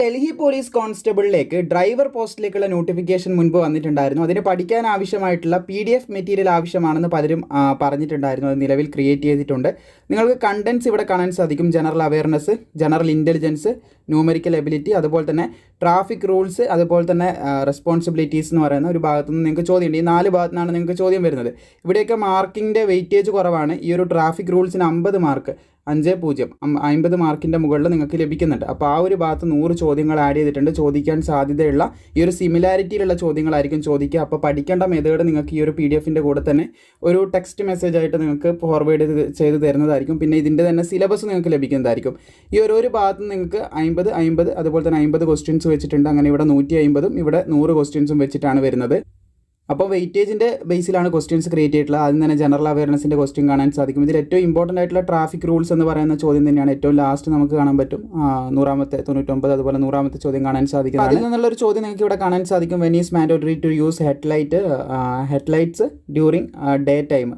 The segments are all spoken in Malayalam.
ഡൽഹി പോലീസ് കോൺസ്റ്റബിളിലേക്ക് ഡ്രൈവർ പോസ്റ്റിലേക്കുള്ള നോട്ടിഫിക്കേഷൻ മുൻപ് വന്നിട്ടുണ്ടായിരുന്നു. അതിന് പഠിക്കാൻ ആവശ്യമായിട്ടുള്ള പി ഡി എഫ് മെറ്റീരിയൽ ആവശ്യമാണെന്ന് പലരും പറഞ്ഞിട്ടുണ്ടായിരുന്നു. അത് നിലവിൽ ക്രിയേറ്റ് ചെയ്തിട്ടുണ്ട്. നിങ്ങൾക്ക് കണ്ടൻസ് ഇവിടെ കാണാൻ സാധിക്കും. General awareness general intelligence numerical ability അതുപോലെ തന്നെ ട്രാഫിക് റൂൾസ് അതുപോലെ തന്നെ റെസ്പോൺസിബിലിറ്റീസ് എന്ന് പറയുന്ന ഒരു ഭാഗത്തു നിന്ന് നിങ്ങൾക്ക് ചോദ്യമുണ്ട്. ഈ നാല് ഭാഗത്തു നിന്നാണ് നിങ്ങൾക്ക് ചോദ്യം വരുന്നത്. ഇവിടെയൊക്കെ മാർക്കിന്റെ വെയിറ്റേജ് കുറവാണ്. ഈ ഒരു ട്രാഫിക് റൂൾസിന് അമ്പത് മാർക്ക് അഞ്ച് പൂജ്യം അമ്പത് മാർക്കിന്റെ മുകളിൽ നിങ്ങൾക്ക് ലഭിക്കുന്നുണ്ട്. അപ്പോൾ ആ ഒരു ഭാഗത്ത് നൂറ് ചോദ്യങ്ങൾ ആഡ് ചെയ്തിട്ടുണ്ട്. ചോദിക്കാൻ സാധ്യതയുള്ള ഈ ഒരു സിമിലാരിറ്റിയിലുള്ള ചോദ്യങ്ങളായിരിക്കും ചോദിക്കുക. അപ്പോൾ പഠിക്കേണ്ട മെത്തേഡ് നിങ്ങൾക്ക് ഈ ഒരു പി ഡി എഫിന്റെ കൂടെ തന്നെ ഒരു ടെക്സ്റ്റ് മെസ്സേജ് ആയിട്ട് നിങ്ങൾക്ക് ഫോർവേഡ് ചെയ്ത് തരുന്നതായിരിക്കും. പിന്നെ ഇതിന്റെ തന്നെ സിലബസ് നിങ്ങൾക്ക് ലഭിക്കുന്നതായിരിക്കും. ഈ ഓരോ ഭാഗത്ത് നിങ്ങൾക്ക് അമ്പത് അമ്പത് അതുപോലെ തന്നെ അമ്പത് ക്വസ്റ്റ്യൻസ് വെച്ചിട്ടുണ്ട്. അങ്ങനെ ഇവിടെ നൂറ്റി അമ്പതും ഇവിടെ നൂറ് ക്വസ്റ്റ്യൻസും വെച്ചിട്ടാണ് വരുന്നത്. അപ്പോൾ വെയിറ്റേജിന്റെ ബേസിലാണ് ക്വസ്റ്റ്യൻസ് ക്രിയേറ്റ് ചെയ്തിട്ടുള്ളത്. ആദ്യം തന്നെ ജനറൽ അവയർനെസ്സിന്റെ ക്വസ്റ്റ്യൻ കാണാൻ സാധിക്കും. ഇതിൽ ഏറ്റവും ഇമ്പോർട്ടന്റ് ആയിട്ടുള്ള ട്രാഫിക് റൂൾസ് എന്ന് പറയുന്ന ചോദ്യം തന്നെയാണ്. ഏറ്റവും ലാസ്റ്റ് നമുക്ക് കാണാൻ പറ്റും. നൂറാമത്തെ തൊണ്ണൂറ്റൊമ്പത് അതുപോലെ നൂറാമത്തെ ചോദ്യം കാണാൻ സാധിക്കും. അതിൽ നിന്നുള്ള ഒരു ചോദ്യം നിങ്ങൾക്ക് ഇവിടെ കാണാൻ സാധിക്കും. When is mandatory to use headlight headlights during day time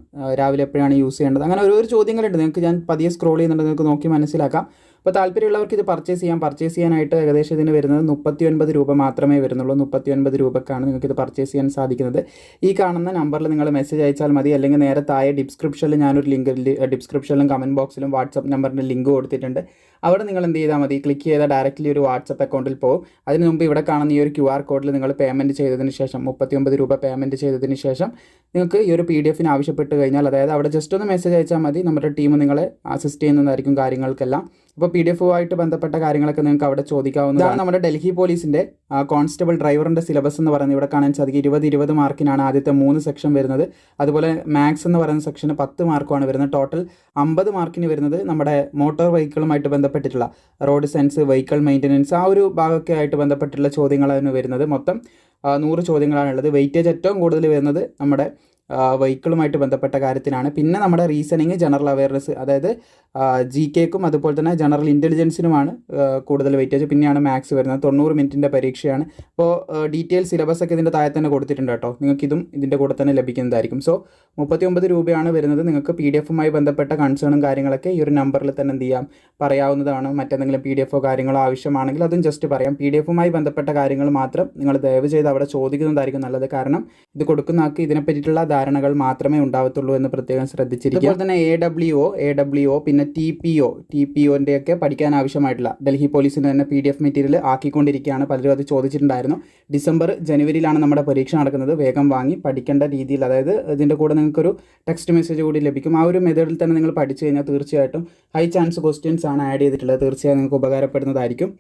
രാവിലെ എപ്പോഴാണ് യൂസ് ചെയ്യേണ്ടത്? അങ്ങനെ ഓരോ ചോദ്യങ്ങളുണ്ട്. നിങ്ങൾക്ക് ഞാൻ പതിയെ സ്ക്രോൾ ചെയ്യുന്നുണ്ട്. നിങ്ങൾക്ക് നോക്കി മനസ്സിലാക്കാം. അപ്പോൾ താല്പര്യമുള്ളവർക്ക് ഇത് പർച്ചേസ് ചെയ്യാം. പർച്ചേസ് ചെയ്യാനായിട്ട് ഏകദേശം ഇതിന് വരുന്നത് മുപ്പത്തി ഒൻപത് രൂപ മാത്രമേ വരുന്നുള്ളൂ. മുപ്പത്തി ഒൻപത് രൂപക്കാണ് നിങ്ങൾക്ക് ഇത് പർച്ചേസ് ചെയ്യാൻ സാധിക്കുന്നത്. ഈ കാണുന്ന നമ്പറിൽ നിങ്ങൾ മെസ്സേജ് അയച്ചാൽ മതി. അല്ലെങ്കിൽ നേരെ താഴെ ഡിസ്ക്രിപ്ഷനിൽ ഞാനൊരു ലിങ്ക് ഡിസ്ക്രിപ്ഷനിലും കമന്റ് ബോക്സിലും വാട്സപ്പ് നമ്പറിന്റെ ലിങ്ക് കൊടുത്തിട്ടുണ്ട്. അവിടെ നിങ്ങൾ എന്ത് ചെയ്താൽ മതി. ക്ലിക്ക് ചെയ്താൽ ഡയറക്റ്റ്ലി ഒരു വാട്സപ്പ് അക്കൗണ്ടിൽ പോകും. അതിന് മുമ്പ് ഇവിടെ കാണുന്ന ഈ ഒരു ക്യു ആർ കോഡിൽ നിങ്ങൾ പേയ്മെന്റ് ചെയ്തതിന് ശേഷം മുപ്പത്തി ഒമ്പത് രൂപ പേയ്മെന്റ് ചെയ്തതിന് ശേഷം നിങ്ങൾക്ക് ഈ ഒരു പി ഡി എഫിന് ആവശ്യപ്പെട്ട് കഴിഞ്ഞാൽ അതായത് അവിടെ ജസ്റ്റ് ഒന്ന് മെസ്സേജ് അയച്ചാൽ മതി. നമ്മുടെ ടീം നിങ്ങളെ അസിസ്റ്റ് ചെയ്യുന്നതായിരിക്കും കാര്യങ്ങൾക്കെല്ലാം. അപ്പോൾ പി ഡി എഫുമായിട്ട് ബന്ധപ്പെട്ട കാര്യങ്ങളൊക്കെ നിങ്ങൾക്ക് അവിടെ ചോദിക്കാവുന്നതാണ്. നമ്മുടെ ഡൽഹി പോലീസിന്റെ കോൺസ്റ്റബിൾ ഡ്രൈവറിന്റെ സിലബസ് എന്ന് പറയുന്നത്. ഇവിടെ കാണാൻ സാധിക്കും. ഇരുപത് ഇരുപത് മാർക്കിനാണ് ആദ്യത്തെ മൂന്ന് സെക്ഷൻ വരുന്നത്. അതുപോലെ മാത്സ് എന്ന് പറയുന്ന സെക്ഷന് പത്ത് മാർക്കുമാണ് വരുന്നത്. ടോട്ടൽ അമ്പത് മാർക്കിന് വരുന്നത് നമ്മുടെ മോട്ടോർ വെഹിക്കിളുമായിട്ട് ബന്ധപ്പെട്ടിട്ടുള്ള റോഡ് സെൻസ് വെഹിക്കിൾ മെയിന്റനൻസ് ആ ഒരു ഭാഗമൊക്കെ ആയിട്ട് ബന്ധപ്പെട്ടിട്ടുള്ള ചോദ്യങ്ങളാണ് വരുന്നത്. മൊത്തം നൂറ് ചോദ്യങ്ങളാണുള്ളത് വെയിറ്റേജ് ഏറ്റവും കൂടുതൽ വരുന്നത് നമ്മുടെ വെഹിക്കിളുമായിട്ട് ബന്ധപ്പെട്ട കാര്യത്തിനാണ്. പിന്നെ നമ്മുടെ റീസണിങ് ജനറൽ അവയർനെസ് അതായത് ജി കെക്കും അതുപോലെ തന്നെ ജനറൽ ഇന്റലിജൻസിനുമാണ് കൂടുതൽ വെയിറ്റേജ് പിന്നെയാണ് മാത്സ് വരുന്നത്. തൊണ്ണൂറ് മിനിറ്റിന്റെ പരീക്ഷയാണ്. അപ്പോൾ ഡീറ്റെയിൽ സിലബസ് ഒക്കെ ഇതിന്റെ താഴെ തന്നെ കൊടുത്തിട്ടുണ്ട് കേട്ടോ. നിങ്ങൾക്ക് ഇതും ഇതിന്റെ കൂടെ തന്നെ ലഭിക്കുന്നതായിരിക്കും. സോ മുപ്പത്തി ഒമ്പത് രൂപയാണ് വരുന്നത്. നിങ്ങൾക്ക് പി ഡി എഫുമായി ബന്ധപ്പെട്ട കൺസേണും കാര്യങ്ങളൊക്കെ ഈ ഒരു നമ്പറിൽ തന്നെ എന്ത് ചെയ്യാം? പറയാവുന്നതാണ്. മറ്റെന്തെങ്കിലും പി ഡി എഫോ കാര്യങ്ങളോ ആവശ്യമാണെങ്കിൽ അതും ജസ്റ്റ് പറയാം. പി ഡി എഫുമായി ബന്ധപ്പെട്ട കാര്യങ്ങൾ മാത്രം നിങ്ങൾ ദയവ് ചെയ്ത് അവിടെ ചോദിക്കുന്നതായിരിക്കും നല്ലത്. കാരണം ഇത് കൊടുക്കുന്ന ആൾക്ക് ഇതിനെ പറ്റിയിട്ടുള്ള ധാരണകൾ മാത്രമേ ഉണ്ടാവത്തുള്ളൂ എന്ന് പ്രത്യേകം ശ്രദ്ധിച്ചിരിക്കും അതുപോലെ തന്നെ A W O A W O പിന്നെ T P O T P ഒന്റെ ഒക്കെ പഠിക്കാൻ ആവശ്യമായിട്ടുള്ള ഡൽഹി പോലീസിന് തന്നെ പി ഡി എഫ് മെറ്റീരിയൽ ആക്കിക്കൊണ്ടിരിക്കുകയാണ്. പലരും അത് ചോദിച്ചിട്ടുണ്ടായിരുന്നു. ഡിസംബർ ജനുവരിയിലാണ് നമ്മുടെ പരീക്ഷ നടക്കുന്നത്. വേഗം വാങ്ങി പഠിക്കേണ്ട രീതിയിൽ അതായത് ഇതിന്റെ കൂടെ നിങ്ങൾക്കൊരു ടെക്സ്റ്റ് മെസ്സേജ് കൂടി ലഭിക്കും. ആ ഒരു മെത്തേഡിൽ തന്നെ നിങ്ങൾ പഠിച്ചു കഴിഞ്ഞാൽ തീർച്ചയായിട്ടും ഹൈ ചാൻസ് ക്വസ്റ്റ്യൻസ് ആണ് ആഡ് ചെയ്തിട്ടുള്ളത്. തീർച്ചയായും നിങ്ങൾക്ക് ഉപകാരപ്പെടുന്നതായിരിക്കും.